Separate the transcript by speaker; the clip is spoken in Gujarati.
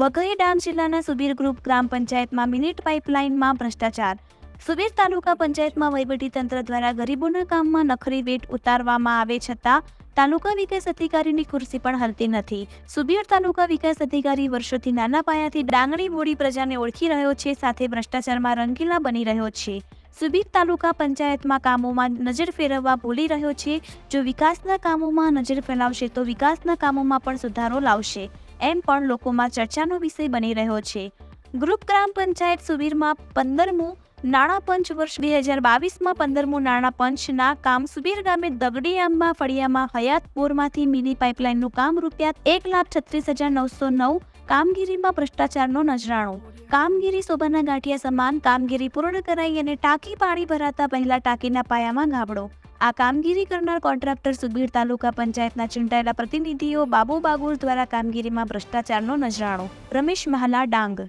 Speaker 1: વઘઈ ડાંગ જિલ્લાના સુબીર ગ્રુપ ગ્રામ પંચાયતમાં મિનિટ પાઇપલાઇનમાં ભ્રષ્ટાચાર. સુબીર તાલુકા પંચાયતમાં વહીવટીતંત્ર દ્વારા ગરીબોના કામમાં નખરી વેટ ઉતારવામાં આવે છતાં તાલુકા વિકાસ અધિકારીની ખુરશી પણ હલતી નથી. સુબીર તાલુકા વિકાસ અધિકારી વર્ષોથી નાના પાયાથી ડાંગણી બોડી પ્રજાને ઓળખી રહ્યો છે, સાથે ભ્રષ્ટાચારમાં રંગીલા બની રહ્યો છે. સુબીર તાલુકા પંચાયતમાં કામોમાં નજર ફેરવવા ભૂલી રહ્યો છે, જો વિકાસના કામોમાં નજર ફેલાવશે તો વિકાસના કામોમાં પણ સુધારો લાવશે. એમ પણ લોકોમાં ચર્ચાનો વિષય બની રહ્યો છે. ગ્રુપ ગ્રામ પંચાયત સુબીરમાં પંદરમું, નાણાં પંચ વર્ષ બે હજાર બાવીસમાં પંદરમું નાણાં પંચના કામ સુબીર ગામે દગડી આંબા ફળિયામાં હયાતપુરમાંથી મિની પાઇપલાઇનનું કામ રૂપિયા એક લાખ છત્રીસ હજાર નવસો નવ કામગીરીમાં ભ્રષ્ટાચારનો નજરાણો. કામગીરી શોભાના ગાંઠિયા સમાન કામગીરી પૂર્ણ કરાઈ અને ટાંકી પાણી ભરાતા પહેલા ટાંકીના પાયામાં ગાબડો. આ કામગીરી કરનાર કોન્ટ્રાક્ટર સુબીર તાલુકા પંચાયતના ચૂંટાયેલા પ્રતિનિધિઓ બાબુ બાગુર દ્વારા કામગીરીમાં ભ્રષ્ટાચારનો નજરાણો. રમેશ મહાલા ડાંગ.